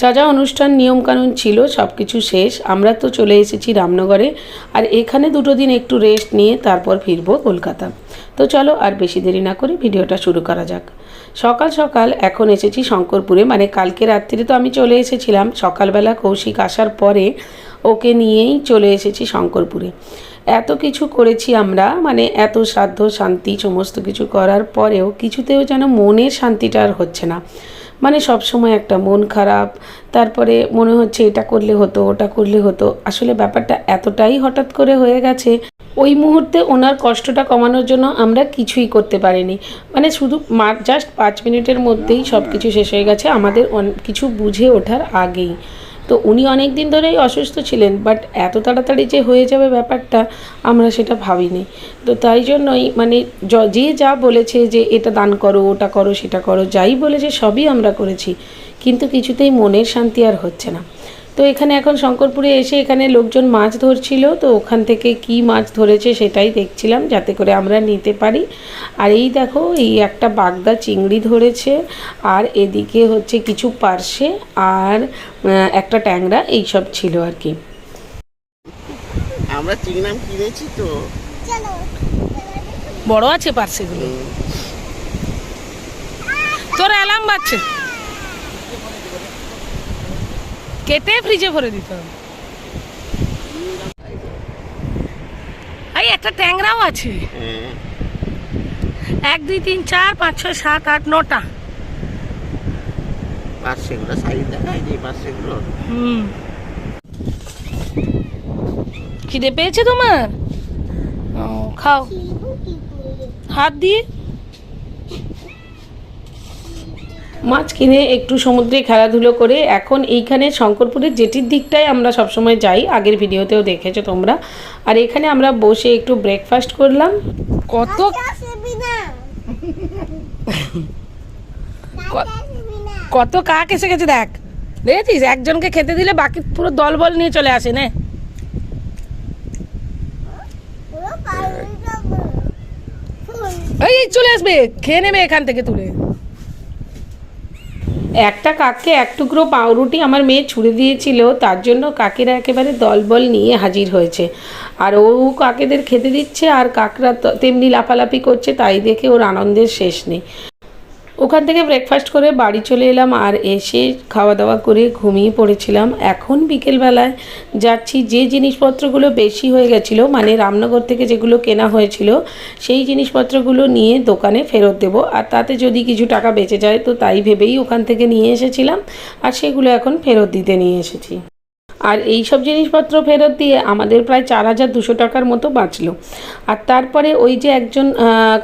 যা যা অনুষ্ঠান, নিয়মকানুন ছিল সব কিছু শেষ। আমরা তো চলে এসেছি রামনগরে। আর এখানে দুটো দিন একটু রেস্ট নিয়ে তারপর ফিরবো কলকাতা। তো চলো আর বেশি দেরি না করে ভিডিওটা শুরু করা যাক। সকাল সকাল এখন এসেছি শঙ্করপুরে। মানে কালকে রাত্রিরে তো আমি চলে এসেছিলাম। সকালবেলা কৌশিক আসার পরে ওকে নিয়েই চলে এসেছি শঙ্করপুরে। এত কিছু করেছি আমরা মানে এত শ্রাদ্ধ, শান্তি, সমস্ত কিছু করার পরেও কিছুতেও যেন মনের শান্তিটা আর হচ্ছে না। মানে সব সময় একটা মন খারাপ, তারপরে মনে হচ্ছে এটা করলে হতো, ওটা করলে হতো। আসলে ব্যাপারটা এতটাই হঠাৎ করে হয়ে গেছে, ওই মুহূর্তে ওনার কষ্টটা কমানোর জন্য আমরা কিছুই করতে পারিনি। মানে শুধু জাস্ট পাঁচ মিনিটের মধ্যেই সব কিছু শেষ হয়ে গেছে, আমাদের কিছু বুঝে ওঠার আগেই। তো উনি অনেক দিন ধরেই অসুস্থ ছিলেন বাট এত তাড়াতাড়ি যে হয়ে যাবে ব্যাপারটা আমরা সেটা ভাবিনি। তো তাই জন্যই মানে যে যা বলেছে যে এটা দান করো, ওটা করো, সেটা করো, যাই বলেছে সবই আমরা করেছি, কিন্তু কিছুতেই মনের শান্তি আর হচ্ছে না। তো এখানে এখন শঙ্করপুরে এসে এখানে লোকজন মাছ ধরছিল তো ওখান থেকে কি মাছ ধরেছে সেটাই দেখছিলাম যাতে করে আমরা নিতে পারি। আর এই দেখো এই একটা বাগদা চিংড়ি ধরেছে আর এদিকে হচ্ছে কিছু পার্শে আর একটা ট্যাংরা এইসব ছিল আর কি। আমরা চিংনাম কিনেছি তো। বড় আছে পার্সেগুলো তোর অ্যালার্ম বাজছে। কেটে ফ্রিজে ভরে দিতে হবে। এই একটা ট্যাংরাও আছে। এক দুই তিন চার পাঁচ ছয় সাত আট নটা। সাইজ হুম। খিদে পেয়েছে তোমার? ও, খাও। হাত দিয়ে। মাছ কিনে একটু সমুদ্রে খেলাধুলো করে এখন এইখানে শঙ্করপুরের জেটির দিকটায় আমরা সবসময় যাই আগের ভিডিওতেও দেখেছ তোমরা। আর এখানে আমরা বসে একটু ব্রেকফাস্ট করলাম। কত কত কাক এসে গেছে দেখ। দেখেছিস? একজনকে খেতে দিলে বাকি পুরো দলবল নিয়ে চলে আসে না। এই এই চলে আসবে। খেয়ে নেবে এখান থেকে তুলে। একটা কাককে এক টুকরো পাউরুটি আমার মেয়ে ছুঁড়ে দিয়েছিল, তার জন্য কাকেরা একেবারে দলবল নিয়ে হাজির হয়েছে। আর ও কাকেদের খেতে দিচ্ছে, আর কাকরা তেমনি লাফালাফি করছে, তাই দেখে ওর আনন্দের শেষ নেই। ওখান থেকে ব্রেকফাস্ট করে বাড়ি চলে এলাম আর এসে খাওয়া দাওয়া করে ঘুমিয়ে পড়েছিলাম। এখন বিকেলবেলায় যাচ্ছি। যে জিনিসপত্রগুলো বেশি হয়ে গেছিল মানে রামনগর থেকে যেগুলো কেনা হয়েছিল, সেই জিনিসপত্রগুলো নিয়ে দোকানে ফেরত দেবো। আর তাতে যদি কিছু টাকা বেঁচে যায়, তো তাই ভেবেই ওখান থেকে নিয়ে এসেছিলাম। আর সেগুলো এখন ফেরত দিতে নিয়ে এসেছি। আর এই সব জিনিসপত্র ফেরত দিয়ে আমাদের প্রায় চার হাজার দুশো টাকার মতো বাঁচলো। আর তারপরে ওই যে একজন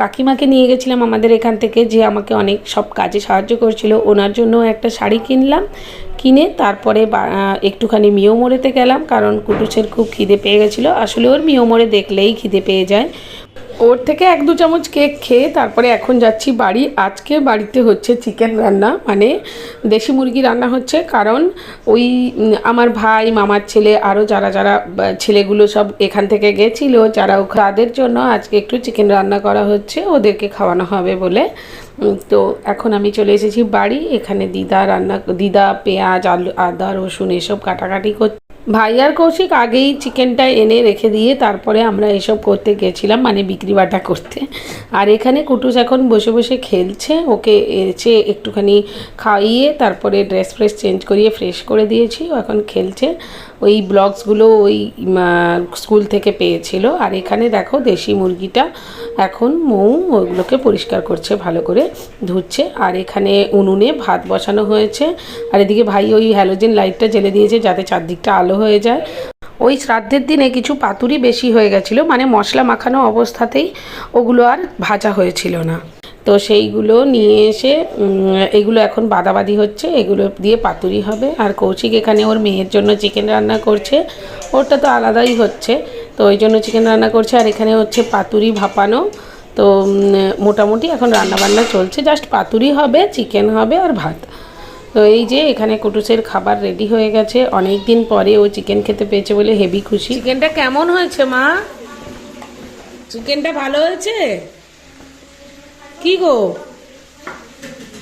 কাকিমাকে নিয়ে গেছিলাম আমাদের এখান থেকে যে আমাকে অনেক সব কাজে সাহায্য করছিল। ওনার জন্য একটা শাড়ি কিনলাম, কিনে তারপরে একটুখানি মিয়োমোড়েতে গেলাম, কারণ কুটুসের খুব খিদে পেয়ে গেছিল। আসলে ওর মিয়োমোড়ে দেখলেই খিদে পেয়ে যায়। ওর থেকে এক দু চামচ কেক খেয়ে তারপরে এখন যাচ্ছি বাড়ি। আজকে বাড়িতে হচ্ছে চিকেন রান্না মানে দেশি মুরগি রান্না হচ্ছে। কারণ ওই আমার ভাই, মামার ছেলে আরও যারা যারা ছেলেগুলো সব এখান থেকে গেছিল, যারা তাদের জন্য আজকে একটু চিকেন রান্না করা হচ্ছে, ওদেরকে খাওয়ানো হবে বলে। তো এখন আমি চলে এসেছি বাড়ি। এখানে দিদা রান্না, দিদা পেঁয়াজ, আলু, আদা, রসুন এসব কাটাকাটি করছে। ভাই আর কৌশিক আগেই চিকেনটা এনে রেখে দিয়ে তারপরে আমরা এসব করতে গেছিলাম মানে বিক্রি বাটা করতে। আর এখানে কুটুস এখন বসে বসে খেলছে, ওকে এসে একটুখানি খাইয়ে তারপরে ড্রেস ফ্রেস চেঞ্জ করিয়ে ফ্রেশ করে দিয়েছি, ও এখন খেলছে। ওই ব্লগসগুলো ওই স্কুল থেকে পেয়েছিল। আর এখানে দেখো দেশি মুরগিটা এখন মৌ ওগুলোকে পরিষ্কার করছে, ভালো করে ধুচ্ছে। আর এখানে উনুনে ভাত বসানো হয়েছে। আর এদিকে ভাই ওই হ্যালোজেন লাইটটা জ্বেলে দিয়েছে যাতে চারদিকটা আলো হয়ে যায়। ওই শ্রাদ্ধের দিনে কিছু পাতুরি বেশি হয়ে গেছিল মানে মশলা মাখানো অবস্থাতেই ওগুলো আর ভাজা হয়েছিল না। তো সেইগুলো নিয়ে এসে এগুলো এখন বাদাবাদি হচ্ছে, এগুলো দিয়ে পাতুরি হবে। আর কৌশিক এখানে ওর মেয়ের জন্য চিকেন রান্না করছে, ওরটা তো আলাদাই হচ্ছে। তো ওই জন্য চিকেন রান্না করছে, আর এখানে হচ্ছে পাতুরি ভাপানো। তো মোটামুটি এখন রান্না বান্না চলছে, জাস্ট পাতুরি হবে, চিকেন হবে আর ভাত। তো এই যে এখানে কুটুসের খাবার রেডি হয়ে গেছে অনেক দিন পরে ও চিকেন খেতে পেয়েছে বলে হেভি খুশি। চিকেনটা কেমন হয়েছে মা? চিকেনটা ভালো হয়েছে? কি গো?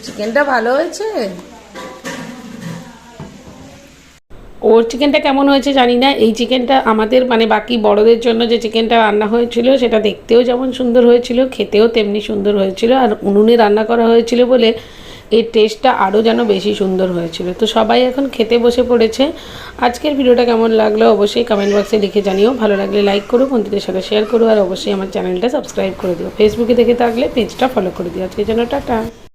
চিকেনটা ভালো হয়েছে? ওর চিকেনটা কেমন হয়েছে জানি না। এই চিকেনটা আমাদের মানে বাকি বড়দের জন্য যে চিকেনটা রান্না হয়েছিল, সেটা দেখতেও যেমন সুন্দর হয়েছিল, খেতেও তেমনি সুন্দর হয়েছিল। আর উনুনে রান্না করা হয়েছিল বলে এর টেস্টটা আরও যেন বেশি সুন্দর হয়েছিল। তো সবাই এখন খেতে বসে পড়েছে। আজকের ভিডিওটা কেমন লাগল অবশ্যই কমেন্ট বক্সে লিখে জানিও। ভালো লাগলে লাইক করো, বন্ধুদের সাথে শেয়ার করো, আর অবশ্যই আমার চ্যানেলটা সাবস্ক্রাইব করে দিও। ফেসবুকে দেখে থাকলে পেজটা ফলো করে দিও। আজকের জন্য টাটা।